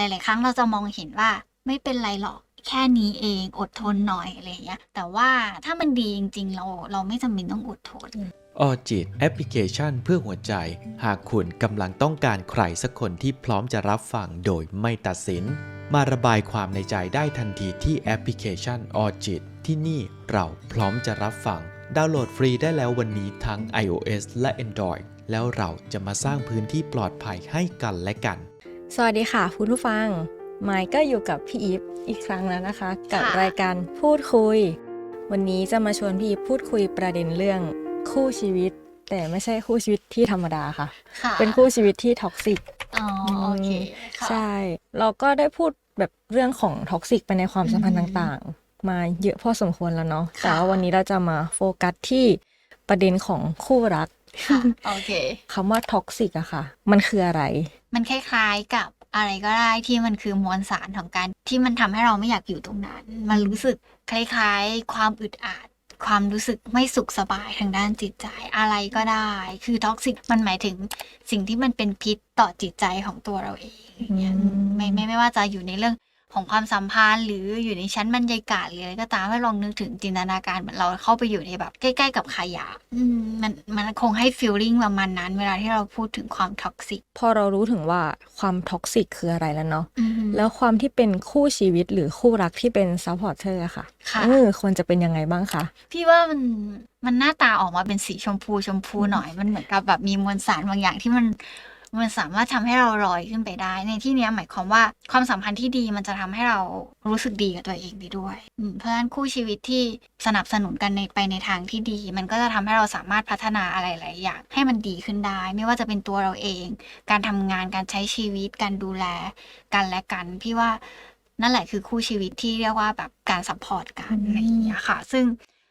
หลาย ๆ ครั้งเราจะมองเห็นว่าไม่เป็นไรหรอกแค่นี้เองอดทนหน่อยอะไรเงี้ย แต่ว่าถ้ามันดีจริง ๆ เราเราไม่จำเป็นต้องอดทนออจิตแอปพลิเคชันเพื่อหัวใจ หากคุณกำลังต้องการใครสักคนที่พร้อมจะรับฟังโดยไม่ตัดสิน มาระบายความในใจได้ทันทีที่แอปพลิเคชันออจิตที่นี่เราพร้อมจะรับฟัง ดาวน์โหลดฟรีได้แล้ววันนี้ทั้ง iOS และ Android แล้วเราจะมาสร้างพื้นที่ปลอดภัยให้กันและกัน สวัสดีค่ะคุณผู้ฟังไมค์ก็อยู่กับพี่อีฟอีกครั้งแล้วนะคะ กับค่ะรายการพูดคุย วันนี้จะมาชวนพี่อีฟพูดคุยประเด็นเรื่องคู่ชีวิต แต่ไม่ใช่คู่ชีวิตที่ธรรมดาค่ะค่ะเป็นคู่ชีวิตที่ท็อกซิกอ๋อโอเคค่ะใช่ เราก็ได้พูดแบบเรื่องของท็อกซิกไปในความสัมพันธ์อืมต่างๆ มาเยอะพอสมควรแล้วเนาะค่ะแต่ว่าวันนี้เราจะมาโฟกัสที่ประเด็นของคู่รักค่ะโอเคคำว่าท็อกซิกอะค่ะ มันคืออะไร มันคล้ายๆกับอะไรก็ได้ที่มันคือมวลสารของการที่มันทำให้เราไม่อยากอยู่ตรงนั้น มันรู้สึกคล้ายๆ ความอึดอัดความรู้สึกไม่สุขสบายทางด้านจิตใจอะไรก็ได้ คือท็อกซิกมันหมายถึงสิ่งที่มันเป็นพิษต่อจิตใจของตัวเราเองอย่างเงี้ยอืมไม่ไม่ไม่ว่าจะอยู่ในเรื่อง ของความสัมพันธ์ หรืออยู่ในชั้นบรรยากาศหรืออะไรก็ตามให้ลองนึกถึงจินตนาการเหมือนเราเข้าไปอยู่ในแบบ ใกล้ๆกับขยะอืมมันมันคงให้ฟีลลิ่งประมาณนั้น เวลาที่เราพูดถึงความท็อกซิก พอเรารู้ถึงว่าความท็อกซิกคืออะไรแล้วเนาะอืม แล้วความที่เป็นคู่ชีวิตหรือคู่รักที่เป็นซัพพอร์เตอร์ค่ะค่ะ เออควรจะเป็นยังไงบ้างคะ พี่ว่ามันมันหน้าตาออกมาเป็นสีชมพูชมพูหน่อยมันเหมือนกับแบบมีมวลสารบางอย่างที่มัน มันสามารถทำให้เราลอยขึ้นไปได้ ในที่นี้หมายความว่าความสัมพันธ์ที่ดีมันจะทำให้เรารู้สึกดีกับตัวเองไปด้วย เพราะฉะนั้นคู่ชีวิตที่สนับสนุนกันในไปในทางที่ดี มันก็จะทำให้เราสามารถพัฒนาอะไรหลายอย่างให้มันดีขึ้นได้ ไม่ว่าจะเป็นตัวเราเอง การทำงานการใช้ชีวิต การดูแลกันและกันพี่ว่านั่นแหละคือคู่ชีวิตที่เรียกว่าแบบการซัพพอร์ตกันอืมอะไรอย่างเงี้ยค่ะ ซึ่ง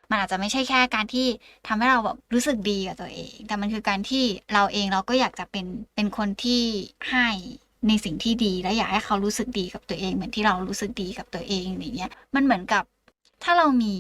มันอาจจะไม่ใช่แค่การที่ทำให้เราแบบรู้สึกดีกับตัวเอง แต่มันคือการที่เราเองเราก็อยากจะเป็นเป็นคนที่ให้ในสิ่งที่ดีและอยากให้เขารู้สึกดีกับตัวเอง เหมือนที่เรารู้สึกดีกับตัวเองอย่างเงี้ยมันเหมือนกับถ้าเรามี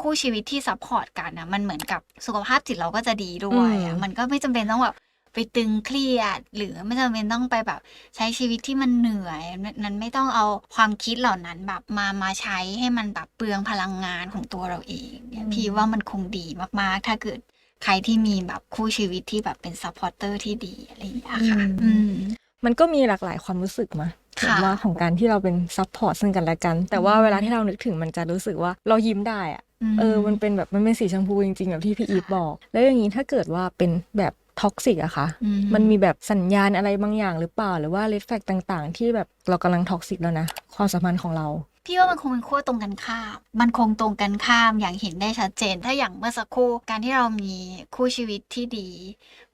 คู่ชีวิตที่ซัพพอร์ตกันนะมันเหมือนกับสุขภาพจิตเราก็จะดีด้วยอะอืมมันก็ไม่จำเป็นต้องแบบ ไปตึงเครียด หรือไม่จำเป็นต้องไปแบบใช้ชีวิตที่มันเหนื่อยนั้นไม่ต้องเอาความคิดเหล่านั้นแบบมามาใช้ให้มันแบบเปลืองพลังงานของตัวเราเองเนี่ยพี่ว่ามันคงดีมากๆ ถ้าเกิดใครที่มีแบบคู่ชีวิตที่แบบเป็นซัพพอร์เตอร์ที่ดีอะไรอย่างเงี้ยค่ะอืมอืมมันก็มีหลากหลายความรู้สึกมาค่ะแบบว่าของการที่เราเป็นซัพพอร์ตซึ่งกันและกัน แต่ว่าอืมเวลาที่เรานึกถึงมันจะรู้สึกว่าเรายิ้มได้อะมเออ มันเป็นแบบมันเป็นสีชมพูจริงๆแบบที่พี่อีฟค่ะบอก แล้วอย่างนี้ถ้าเกิดว่าเป็นแบบ ท็อกซิกอะคะอืมันมีแบบสัญญาณอะไรบางอย่างหรือเปล่า หรือว่าเลดแฟกต่าง ๆ ที่แบบเรากำลังท็อกซิกแล้วนะ ความสัมพันธ์ของเรา พี่ว่ามันคงเป็นขั้วตรงกันข้าม มันคงตรงกันข้ามอย่างเห็นได้ชัดเจน ถ้าอย่างเมื่อสักครู่การที่เรามีคู่ชีวิตที่ดี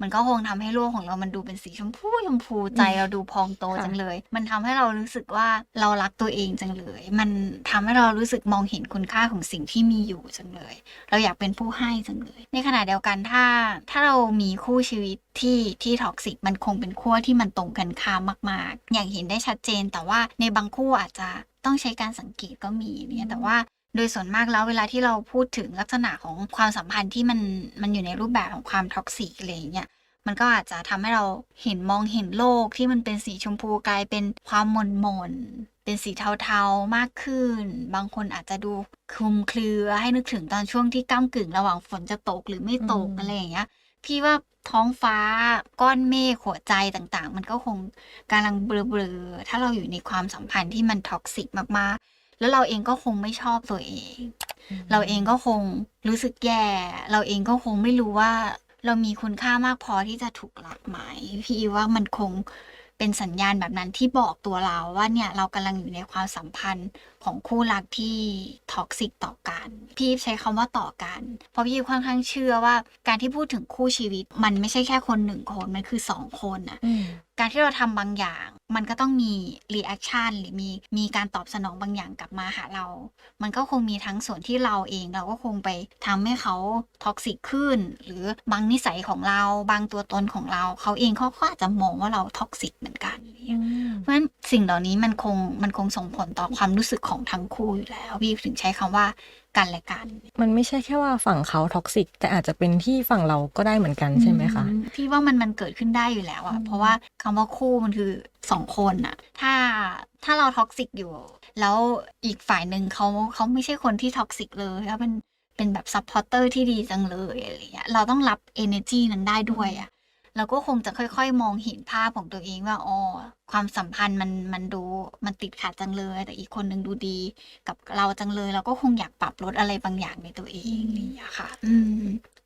มันก็คงทำให้โลกของเรามันดูเป็นสีชมพูชมพูใจเราดูพองโตค่ะจังเลย มันทำให้เรารู้สึกว่าเรารักตัวเองจังเลย มันทำให้เรารู้สึกมองเห็นคุณค่าของสิ่งที่มีอยู่จังเลย เราอยากเป็นผู้ให้จังเลย ในขณะเดียวกันถ้า ถ้าเรามีคู่ชีวิตที่ที่ท็อกซิกมันคงเป็นขั้วที่มันตรงกันข้ามมาก ๆ อย่างเห็นได้ชัดเจน แต่ว่าในบางคู่อาจจะ ต้องใช้การสังเกตก็มีเนี่ยแต่ว่าโดยส่วนมากแล้วเวลาที่เราพูดถึงลักษณะของความสัมพันธ์ที่มันมันอยู่ในรูปแบบของความท็อกซิกอะไรอย่างเงี้ยมันก็อาจจะทำให้เราเห็นมองเห็นโลกที่มันเป็นสีชมพูกลายเป็นความหม่นหม่นๆเป็นสีเทาๆมากขึ้น บางคนอาจจะดูคลุมเครือให้นึกถึงตอนช่วงที่ก้ากึ่งระหว่างฝนจะตกหรือไม่ตกอืมอะไรอย่างเงี้ย พี่ว่าท้องฟ้าก้อนเมฆหัวใจต่างๆ มันก็คงกำลังเบลอๆ ถ้าเราอยู่ในความสัมพันธ์ที่มันท็อกซิกมากๆ แล้วเราเองก็คงไม่ชอบตัวเอง เราเองก็คงรู้สึกแย่ เราเองก็คงไม่รู้ว่าเรามีคุณค่ามากพอที่จะถูกรักไหมพี่ว่ามันคง เป็นสัญญาณแบบนั้นที่บอกตัวเราว่าเนี่ยเรากำลังอยู่ในความสัมพันธ์ของคู่รักที่ท็อกซิกต่อกัน พี่ใช้คำว่าต่อกัน เพราะพี่ค่อนข้างเชื่อว่า การที่พูดถึงคู่ชีวิต มันไม่ใช่แค่คนหนึ่งคน มันคือสองคนอะ การที่เราทำบางอย่าง มันก็ต้องมีรีแอคชั่นหรือมีมีการตอบสนองบางอย่างกลับมาหาเรา มันก็คงมีทั้งส่วนที่เราเองเราก็คงไปทำให้เขาท็อกซิกขึ้น หรือบางนิสัยของเราบางตัวตนของเรา เขาเองเขาก็อาจจะมองว่าเราท็อกซิกเหมือนกันเนี่ยเพราะฉะนั้นสิ่งเหล่านี้มันคงมันคงส่งผลต่อความรู้สึกของทั้งคู่อยู่แล้วพี่ถึงใช้คำว่ากันและกัน มันไม่ใช่แค่ว่าฝั่งเขาท็อกซิกแต่อาจจะเป็นที่ฝั่งเราก็ได้เหมือนกันใช่ไหมคะอืพี่ว่ามันมันเกิดขึ้นได้อยู่แล้วอะอืมเพราะว่าคำว่าคู่มันคือสองคนอะถ้าถ้าเราท็อกซิกอยู่ แล้วอีกฝ่ายหนึ่งเขาเขาไม่ใช่คนที่ท็อกซิกเลยเขาเป็นเป็นแบบซัพพอร์เตอร์ที่ดีจังเลยอะไรเงี้ยเราต้องรับ energy นั้นได้ด้วยอะ เราก็คงจะค่อยๆ มองเห็นภาพของตัวเองว่าอ๋อความสัมพันธ์มันมันดูมันติดขัดจังเลย แต่อีกคนหนึ่งดูดีกับเราจังเลย เราก็คงอยากปรับลดอะไรบางอย่างในตัวเองอะไรอย่างเงี้ยค่ะ อืม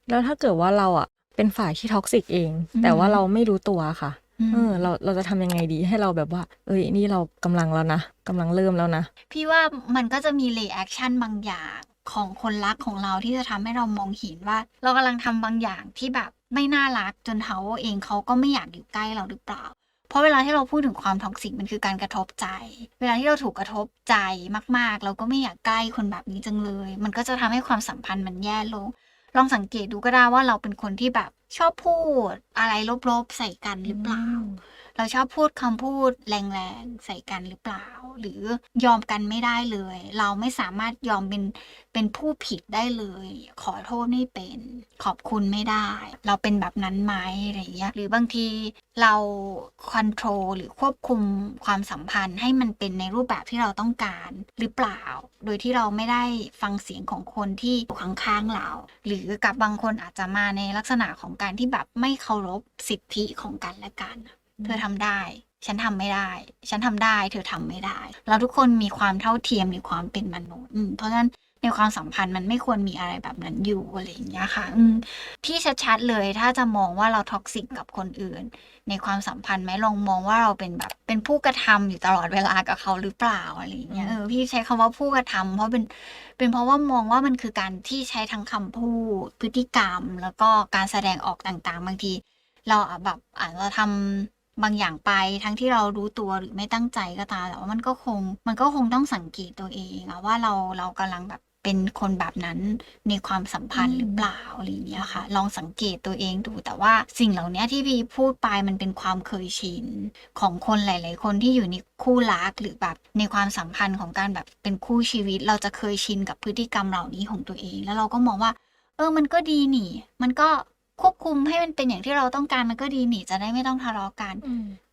แล้วถ้าเกิดว่าเราอะ เป็นฝ่ายที่ท็อกซิกเองอืมแต่ว่าเราไม่รู้ตัวค่ะอืมเออเราเราจะทำยังไงดีให้เราแบบว่า เอ้ยนี่เรากำลังแล้วนะกำลังเริ่มแล้วนะพี่ว่ามันก็จะมีรีแอคชั่นบางอย่างของคนรักของเราที่จะทำให้เรามองเห็นว่า เรากำลังทำบางอย่างที่แบบ ไม่น่ารักจนเขาเองเขาก็ไม่อยากอยู่ใกล้เราหรือเปล่า เพราะเวลาที่เราพูดถึงความท็อกซิกมันคือการกระทบใจ เวลาที่เราถูกกระทบใจมากๆ เราก็ไม่อยากใกล้คนแบบนี้จังเลย มันก็จะทำให้ความสัมพันธ์มันแย่ลง ลองสังเกตดูก็ได้ว่าเราเป็นคนที่แบบชอบพูดอะไรลบๆใส่กันหรือเปล่าเราชอบพูดคำพูดแรงๆใส่กันหรือเปล่า หรือยอมกันไม่ได้เลย เราไม่สามารถยอมเป็นเป็นผู้ผิดได้เลย ขอโทษไม่เป็น ขอบคุณไม่ได้ เราเป็นแบบนั้นไหมอะไรอย่างเงี้ยหรือบางทีเราคอนโทรลหรือควบคุมความสัมพันธ์ให้มันเป็นในรูปแบบที่เราต้องการหรือเปล่า โดยที่เราไม่ได้ฟังเสียงของคนที่อยู่ข้างๆเรา หรือกับบางคนอาจจะมาในลักษณะของการที่แบบไม่เคารพสิทธิของกันและกัน เธอทำได้ ฉันทำไม่ได้ ฉันทำได้ เธอทำไม่ได้ เราทุกคนมีความเท่าเทียมในความเป็นมนุษย์อืมเพราะฉะนั้นในความสัมพันธ์มันไม่ควรมีอะไรแบบนั้นอยู่อะไรอย่างเงี้ยค่ะอืมที่ชัดๆเลยถ้าจะมองว่าเราท็อกซิกกับคนอื่น ในความสัมพันธ์ไหมลองมองว่าเราเป็นแบบเป็นผู้กระทำอยู่ตลอดเวลากับเขาหรือเปล่าอะไรอย่างเงี้ยอืมเออพี่ใช้คำว่าผู้กระทำเพราะเป็นเป็นเพราะว่ามองว่ามันคือการที่ใช้ทั้งคำพูดพฤติกรรม แล้วก็การแสดงออกต่างๆ บางที เราอะแบบอาจจะทำ บางอย่างไปทั้งที่เรารู้ตัวหรือไม่ตั้งใจก็ตามแต่ว่ามันก็คง มันก็คงต้องสังเกตตัวเองอะว่าเราเรากำลังแบบเป็นคนแบบนั้นในความสัมพันธ์หรือเปล่าอะไรอย่างเงี้ยค่ะ ลองสังเกตตัวเองดูแต่ว่าสิ่งเหล่านี้ที่พี่พูดไปมันเป็นความเคยชินของคนหลาย ๆ คนที่อยู่ในคู่รักหรือแบบในความสัมพันธ์ของการแบบเป็นคู่ชีวิต เราจะเคยชินกับพฤติกรรมเหล่านี้ของตัวเอง แล้วเราก็มองว่า เออมันก็ดีหนิมันก็ ควบคุมให้มันเป็นอย่างที่เราต้องการมันก็ดีหนิจะได้ไม่ต้องทะเลาะกัน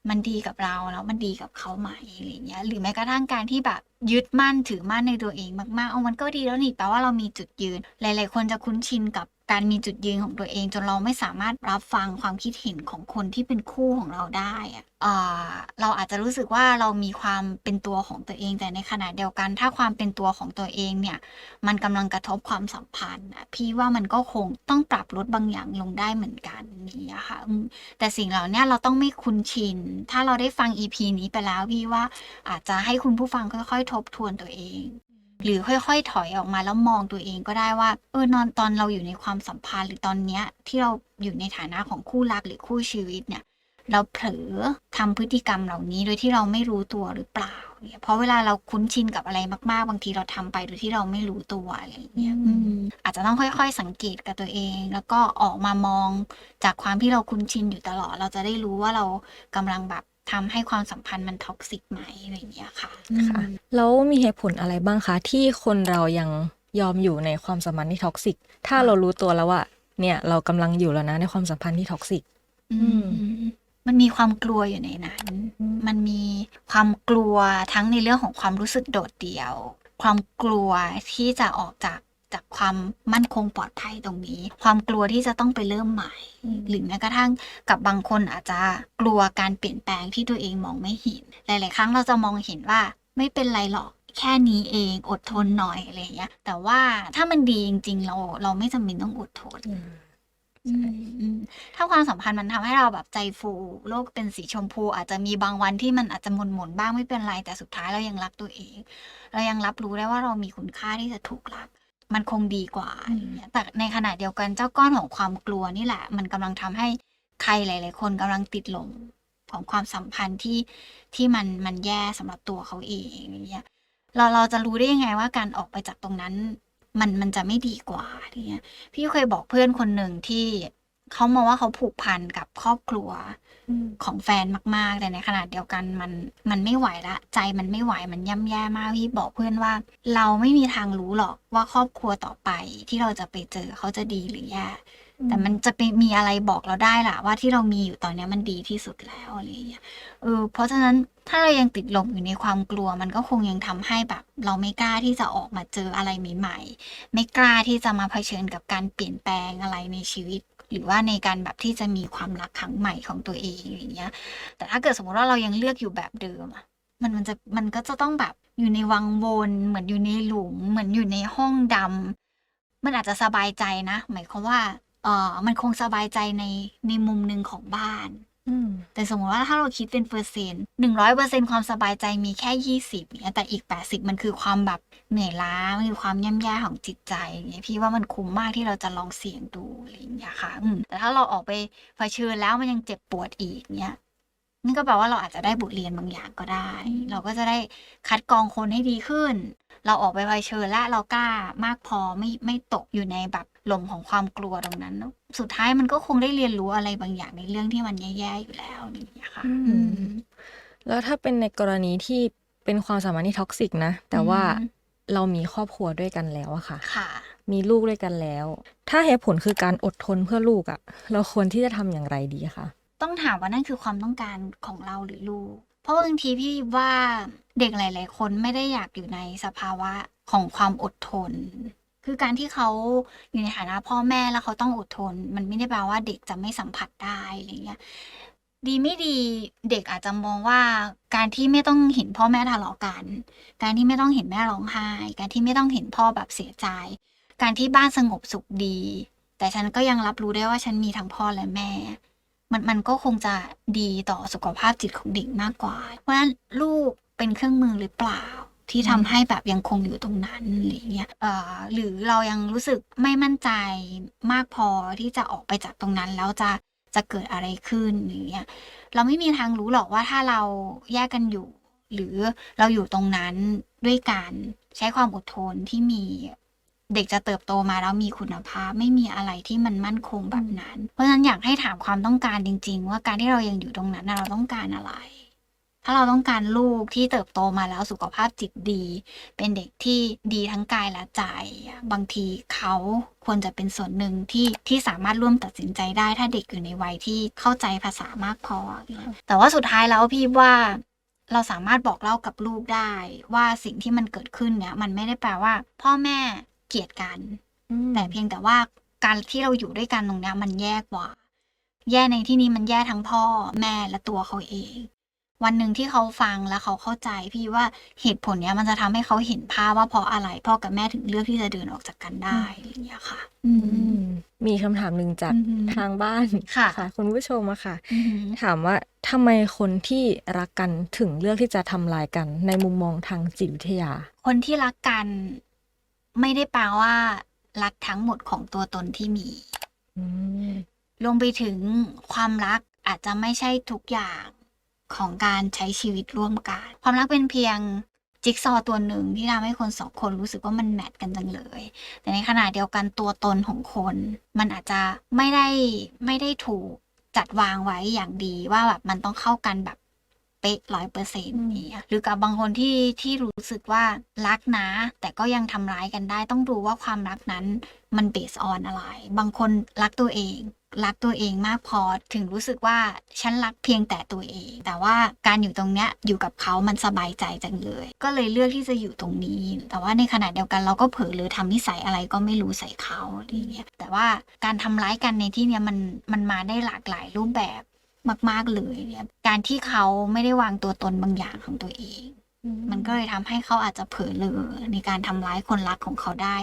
มันดีกับเราแล้วมันดีกับเขาไหมอะไรเงี้ย หรือแม้กระทั่งการที่แบบยึดมั่นถือมั่นในตัวเองมากๆเอามันก็ดีแล้วนี่แปลว่าเรามีจุดยืน หลาย ๆ คนจะคุ้นชินกับการมีจุดยืนของตัวเอง จนเราไม่สามารถรับฟังความคิดเห็นของคนที่เป็นคู่ของเราได้อะอ่าเราอาจจะรู้สึกว่าเรามีความเป็นตัวของตัวเองแต่ในขณะเดียวกัน ถ้าความเป็นตัวของตัวเองเนี่ย มันกำลังกระทบความสัมพันธ์พี่ว่ามันก็คงต้องปรับลดบางอย่างลงได้เหมือนกันนี่ค่ะแต่สิ่งเหล่านี้เราต้องไม่คุ้นชินถ้าเราได้ฟัง EP นี้ไปแล้วพี่ว่าอาจจะให้คุณผู้ฟังค่อย ๆ ทบทวนตัวเอง หรือค่อยๆ ถอยออกมาแล้วมองตัวเองก็ได้ว่า เออนอนตอนเราอยู่ในความสัมพันธ์ หรือตอนเนี้ยที่เราอยู่ในฐานะของคู่รักหรือคู่ชีวิตเนี่ย เราเผลอทำพฤติกรรมเหล่านี้โดยที่เราไม่รู้ตัวหรือเปล่าเนี่ยเพราะเวลาเราคุ้นชินกับอะไรมาก ๆ บางทีเราทำไปโดยที่เราไม่รู้ตัวอะไรอย่างเงี้ยอืมอืมอาจจะต้องค่อย ๆ สังเกตกับตัวเอง แล้วก็ออกมามองจากความที่เราคุ้นชินอยู่ตลอด เราจะได้รู้ว่าเรากำลังแบบทำให้ความสัมพันธ์มันท็อกซิกไหมอะไรอย่างเงี้ยค่ะค่ะอืมแล้วมีเหตุผลอะไรบ้างคะที่คนเรายังยอมอยู่ในความสัมพันธ์ที่ท็อกซิก ถ้าเรารู้ตัวแล้วว่าเนี่ยเรากำลังอยู่แล้วนะในความสัมพันธ์ที่ท็อกซิก อืม มันมีความกลัวอยู่ในนั้น มันมีความกลัวทั้งในเรื่องของความรู้สึกโดดเดี่ยว ความกลัวที่จะออกจากจากความมั่นคงปลอดภัยตรงนี้ ความกลัวที่จะต้องไปเริ่มใหม่ หรือแม้กระทั่งกับบางคนอาจจะกลัวการเปลี่ยนแปลงที่ตัวเองมองไม่เห็น หลาย ๆ ครั้งเราจะมองเห็นว่าไม่เป็นไรหรอกแค่นี้เองอดทนหน่อยอะไรอย่างเงี้ยแต่ว่าถ้ามันดีจริง ๆ เราเราไม่จำเป็นต้องอดทน อืมอืมถ้าความสัมพันธ์มันทำให้เราแบบใจฟูโลกเป็นสีชมพู อาจจะมีบางวันที่มันอาจจะหม่นหม่นๆบ้างไม่เป็นไร แต่สุดท้ายเรายังรักตัวเอง เรายังรับรู้ได้ว่าเรามีคุณค่าที่จะถูกรัก มันคงดีกว่าอะไรเงี้ยแต่ในขณะเดียวกันเจ้าก้อนของความกลัวนี่แหละ มันกำลังทำให้ใครหลาย ๆ คนกำลังติดหลงของความสัมพันธ์ที่ที่มันมันแย่สำหรับตัวเขาเองอย่างเงี้ยเราเราจะรู้ได้ยังไงว่าการออกไปจากตรงนั้น มันมันจะไม่ดีกว่าอะไรเงี้ย พี่เคยบอกเพื่อนคนหนึ่งที่เขามองว่าเขาผูกพันกับครอบครัวของแฟนมาก ๆ แต่ในขณะเดียวกันมันมันไม่ไหวละ ใจมันไม่ไหวมันย่ำแย่มากพี่บอกเพื่อนว่า เราไม่มีทางรู้หรอกว่าครอบครัวต่อไปที่เราจะไปเจอเขาจะดีหรือแย่ แต่มันจะไปมีอะไรบอกเราได้ล่ะ ว่าที่เรามีอยู่ตอนนี้มันดีที่สุดแล้วอะไรอย่างเงี้ยเออเพราะฉะนั้นถ้าเรายังติดหลงอยู่ในความกลัว มันก็คงยังทำให้แบบ เราไม่กล้าที่จะออกมาเจออะไรใหม่ๆ ไม่กล้าที่จะมาเผชิญกับการเปลี่ยนแปลงอะไรในชีวิต หรือว่าในการแบบที่จะมีความรักครั้งใหม่ของตัวเองอย่างเงี้ย แต่ถ้าเกิดสมมติว่าเรายังเลือกอยู่แบบเดิมอะมันมันจะมันก็จะต้องแบบอยู่ในวังวนเหมือนอยู่ในหลุมเหมือนอยู่ในห้องดำมันอาจจะสบายใจนะ หมายความว่า เออมันคงสบายใจในในมุมหนึ่งของบ้านอืมแต่สมมติว่าถ้าเราคิดเป็นเปอร์เซ็นต์หนึ่งร้อยเปอร์เซ็นความสบายใจมีแค่ยี่สิบเนี่ยแต่อีกแปดสิบมันคือความแบบเหนื่อยล้า มันคือความย่ำแย่ของจิตใจเนี่ยพี่ว่ามันคุ้มมากที่เราจะลองเสี่ยงดูอะไรอย่างเงี้ยค่ะอืมแต่ถ้าเราออกไปเผชิญแล้วมันยังเจ็บปวดอีกเนี่ย นี่ก็แปลว่าเราอาจจะได้บทเรียนบางอย่างก็ได้ เราก็จะได้คัดกรองคนให้ดีขึ้น เราออกไปเผชิญและเรากล้ามากพอไม่ไม่ตกอยู่ในแบบหลมของความกลัวตรงนั้นสุดท้ายมันก็คงได้เรียนรู้อะไรบางอย่างในเรื่องที่มันแย่ๆอยู่แล้วอย่างเงี้ยค่ะอืมอืมแล้วถ้าเป็นในกรณีที่เป็นความสัมพันธ์ที่ท็อกซิกนะ แต่ว่าอืมเรามีครอบครัวด้วยกันแล้วอะค่ะค่ะ มีลูกด้วยกันแล้ว ถ้าเหตุผลคือการอดทนเพื่อลูกอะเราควรที่จะทำอย่างไรดีคะ ต้องถามว่านั่นคือความต้องการของเราหรือลูก เพราะบางทีพี่ว่าเด็กหลาย ๆ คนไม่ได้อยากอยู่ในสภาวะของความอดทน คือการที่เขาอยู่ในฐานะพ่อแม่แล้วเขาต้องอดทน มันไม่ได้แปลว่าเด็กจะไม่สัมผัสได้อะไรเงี้ยดีไม่ดีเด็กอาจจะมองว่าการที่ไม่ต้องเห็นพ่อแม่ทะเลาะกัน การที่ไม่ต้องเห็นแม่ร้องไห้ การที่ไม่ต้องเห็นพ่อแบบเสียใจ การที่บ้านสงบสุขดี แต่ฉันก็ยังรับรู้ได้ว่าฉันมีทั้งพ่อและแม่ มันมันก็คงจะดีต่อสุขภาพจิตของเด็กมากกว่า เพราะฉะนั้นลูกเป็นเครื่องมือหรือเปล่าที่ทำให้แบบยังคงอยู่ตรงนั้นอะไรเงี้ยเอ่อหรือเรายังรู้สึกไม่มั่นใจมากพอที่จะออกไปจากตรงนั้นแล้วจะจะเกิดอะไรขึ้นอย่างเงี้ยเราไม่มีทางรู้หรอกว่าถ้าเราแยกกันอยู่ หรือเราอยู่ตรงนั้นด้วยการใช้ความอดทนที่มี เด็กจะเติบโตมาแล้วมีคุณภาพไม่มีอะไรที่มันมั่นคงแบบนั้น เพราะฉะนั้นอยากให้ถามความต้องการจริง ๆ ว่าการที่เรายังอยู่ตรงนั้นเราต้องการอะไร ถ้าเราต้องการลูกที่เติบโตมาแล้วสุขภาพจิตดี เป็นเด็กที่ดีทั้งกายและใจ บางทีเขาควรจะเป็นส่วนหนึ่งที่ที่สามารถร่วมตัดสินใจได้ ถ้าเด็กอยู่ในวัยที่เข้าใจภาษามากพอ แต่ว่าสุดท้ายแล้วพี่ว่าเราสามารถบอกเล่ากับลูกได้ว่าสิ่งที่มันเกิดขึ้นเนี่ย มันไม่ได้แปลว่า พ่อแม่ เกลียดกัน แต่เพียงแต่ว่าการที่เราอยู่ด้วยกันตรงเนี้ยมันแย่กว่า แย่ในที่นี้มันแย่ทั้งพ่อแม่และตัวเขาเอง วันหนึ่งที่เขาฟังแล้วเขาเข้าใจพี่ว่าเหตุผลเนี้ยมันจะทำให้เขาเห็นภาพว่าเพราะอะไรพ่อกับแม่ถึงเลือกที่จะเดินออกจากกันได้อะไรอย่างเงี้ยค่ะ อืมอืมมีคำถามหนึ่งจากอือหือทางบ้านค่ะคุณผู้ชมอะค่ะอืมถามว่าทำไมคนที่รักกันถึงเลือกที่จะทำลายกันในมุมมองทางจิตวิทยา คนที่รักกัน ไม่ได้แปลว่า รักทั้งหมดของตัวตนที่มีอืมรวมไปถึงความรักอาจจะไม่ใช่ทุกอย่างของการใช้ชีวิตร่วมกัน ความรักเป็นเพียงจิ๊กซอว์ตัวหนึ่งที่ทำให้คนสองคนรู้สึกว่ามันแมทกันจังเลย แต่ในขณะเดียวกันตัวตนของคน มันอาจจะไม่ได้ไม่ได้ถูกจัดวางไว้อย่างดีว่าแบบมันต้องเข้ากันแบบ เป๊ะร้อยเปอร์เซ็นต์นี้ยหรือกับบางคนที่ที่รู้สึกว่ารักนะ แต่ก็ยังทำร้ายกันได้ต้องดูว่าความรักนั้นมันเบสออนอะไร บางคนรักตัวเองรักตัวเองมากพอถึงรู้สึกว่าฉันรักเพียงแต่ตัวเอง แต่ว่าการอยู่ตรงเนี้ยอยู่กับเขามันสบายใจจังเลย ก็เลยเลือกที่จะอยู่ตรงนี้ แต่ว่าในขณะเดียวกันเราก็เผลอหรือทำนิสัยอะไรก็ไม่รู้ใส่เขาอะไรเงี้ยแต่ว่าการทำร้ายกันในที่เนี้ยมันมันมาได้หลากหลายรูปแบบ มาก ๆ เลยเนี่ยการที่เขาไม่ได้วางตัวตนบางอย่างของตัวเอง มันก็เลยทำให้เขาอาจจะเผลอเลอในการทำร้ายคนรักของเขาได้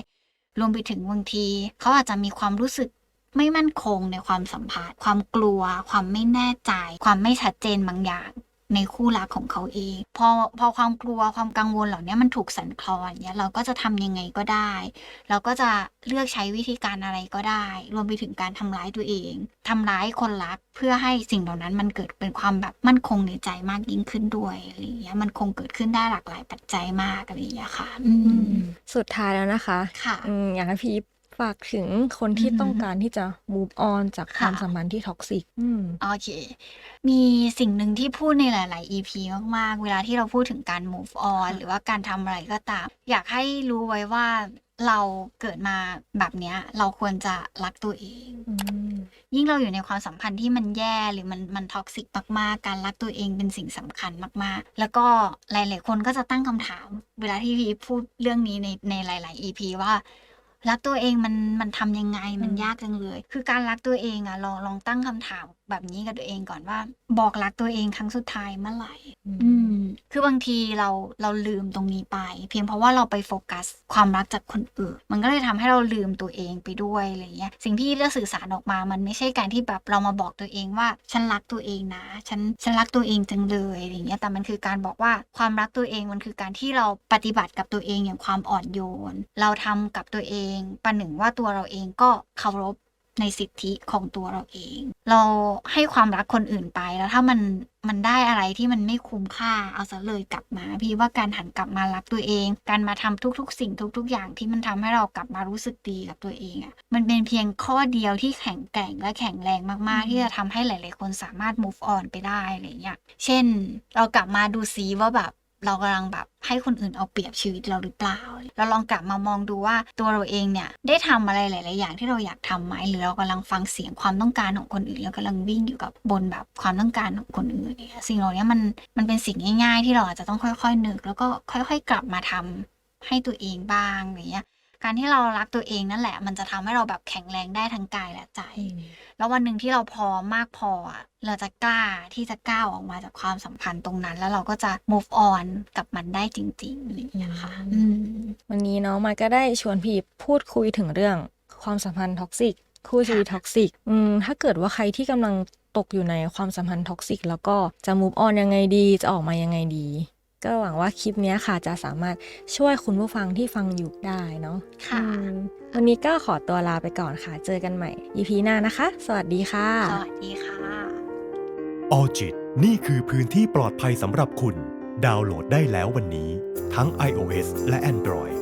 รวมไปถึงบางที เขาอาจจะมีความรู้สึกไม่มั่นคงในความสัมพันธ์ความกลัว ความไม่แน่ใจ ความไม่ชัดเจนบางอย่าง ในคู่รักของเขาเอง พอพอความกลัวความกังวลเหล่านี้มันถูกสั่นคลอนเนี่ยเราก็จะทำยังไงก็ได้ เราก็จะเลือกใช้วิธีการอะไรก็ได้ รวมไปถึงการทำร้ายตัวเองทำร้ายคนรักเพื่อให้สิ่งเหล่านั้นมันเกิดเป็นความแบบมั่นคงในใจมากยิ่งขึ้นด้วยอะไรอย่างเงี้ยมันคงเกิดขึ้นได้หลากหลายปัจจัยมากอะไรอย่างเงี้ยค่ะอืมสุดท้ายแล้วนะคะค่ะอืมอยากให้พี่อีฟ ฝากถึงคนที่อือหือต้องการที่จะ move on จากความค่ะสัมพันธ์ที่ท็อกซิกอืม โอเค มีสิ่งหนึ่งที่พูดในหลาย ๆ EP มาก ๆ เวลาที่เราพูดถึงการ move on หรือว่าการทำอะไรก็ตาม อยากให้รู้ไว้ว่าเราเกิดมาแบบเนี้ย เราควรจะรักตัวเอง อืม ยิ่งเราอยู่ในความสัมพันธ์ที่มันแย่หรือมันมันท็อกซิกมาก ๆ การรักตัวเองเป็นสิ่งสำคัญมาก ๆ แล้วก็หลาย ๆ คนก็จะตั้งคำถาม เวลาที่พีพูดเรื่องนี้ในในหลาย ๆ EP ว่า รักตัวเองมันมันทำยังไงมันอืมยากจังเลย คือการรักตัวเองอะลองลองตั้งคำถาม แบบนี้กับตัวเองก่อนว่า บอกรักตัวเองครั้งสุดท้ายเมื่อไหร่อืม คือบางทีเราเราลืมตรงนี้ไป เพียงเพราะว่าเราไปโฟกัส ความรักจากคนอื่น มันก็เลยทำให้เราลืมตัวเองไปด้วยอะไรเงี้ย สิ่งที่เราสื่อสารออกมา มันไม่ใช่การที่แบบเรามาบอกตัวเองว่า ฉันรักตัวเองนะ ฉันฉันรักตัวเองจังเลยอะไรเงี้ย แต่มันคือการบอกว่าความรักตัวเองมันคือการที่เราปฏิบัติกับตัวเองอย่างความอ่อนโยน เราทำกับตัวเองประหนึ่งว่าตัวเราเองก็เคารพ ในสิทธิของตัวเราเอง เราให้ความรักคนอื่นไปแล้วถ้ามันมันได้อะไรที่มันไม่คุ้มค่าเอาซะเลยกลับมา พี่ว่าการหันกลับมารักตัวเอง การมาทำทุก ๆ สิ่งทุก ๆ อย่างที่มันทำให้เรากลับมารู้สึกดีกับตัวเองอะ่ะมันเป็นเพียงข้อเดียวที่แข็งแกร่งและแข็งแรงมากๆ ที่จะทำให้หลาย ๆ คนสามารถ move on ไปได้อะไรเงี้ยเช่น เรากลับมาดูซีว่าแบบ เรากำลังแบบให้คนอื่นเอาเปรียบชีวิตเราหรือเปล่า เราลองกลับมามองดูว่าตัวเราเองเนี่ยได้ทำอะไรหลาย ๆ อย่างที่เราอยากทำไหมหรือเรากำลังฟังเสียงความต้องการของคนอื่นแล้วกำลังวิ่งอยู่กับบนแบบความต้องการของคนอื่นเนี่ยสิ่งเหล่านี้มันมันเป็นสิ่งง่าย ๆ ที่เราอาจจะต้องค่อย ๆ นึก แล้วก็ค่อย ๆ กลับมาทำให้ตัวเองบ้างอย่างเงี้ย การที่เรารักตัวเองนั่นแหละ มันจะทำให้เราแบบแข็งแรงได้ทั้งกายและใจ แล้ววันหนึ่งที่เราพร้อมมากพออะเราจะกล้าที่จะก้าวออกมาจากความสัมพันธ์ตรงนั้น แล้วเราก็จะ move on กับมันได้จริงๆอะไรอย่างเงี้ยค่ะอือืมวันนี้เนาะมายก็ได้ชวนพี่พูดคุยถึงเรื่องความสัมพันธ์ท็อกซิกคู่ชีวิตท็อกซิกอืมถ้าเกิดว่าใครที่กำลังตกอยู่ในความสัมพันธ์ท็อกซิกแล้วก็จะ move on ยังไงดีจะออกมายังไงดี ก็หวังว่าคลิปเนี้ยค่ะจะสามารถช่วยคุณผู้ฟังที่ฟังอยู่ได้เนาะค่ะอืมวันนี้ก็ขอตัวลาไปก่อนค่ะ เจอกันใหม่ EP หน้านะคะ สวัสดีค่ะ สวัสดีค่ะออจิตนี่คือพื้นที่ปลอดภัยสำหรับคุณ ดาวน์โหลดได้แล้ววันนี้ ทั้ง iOS และ Android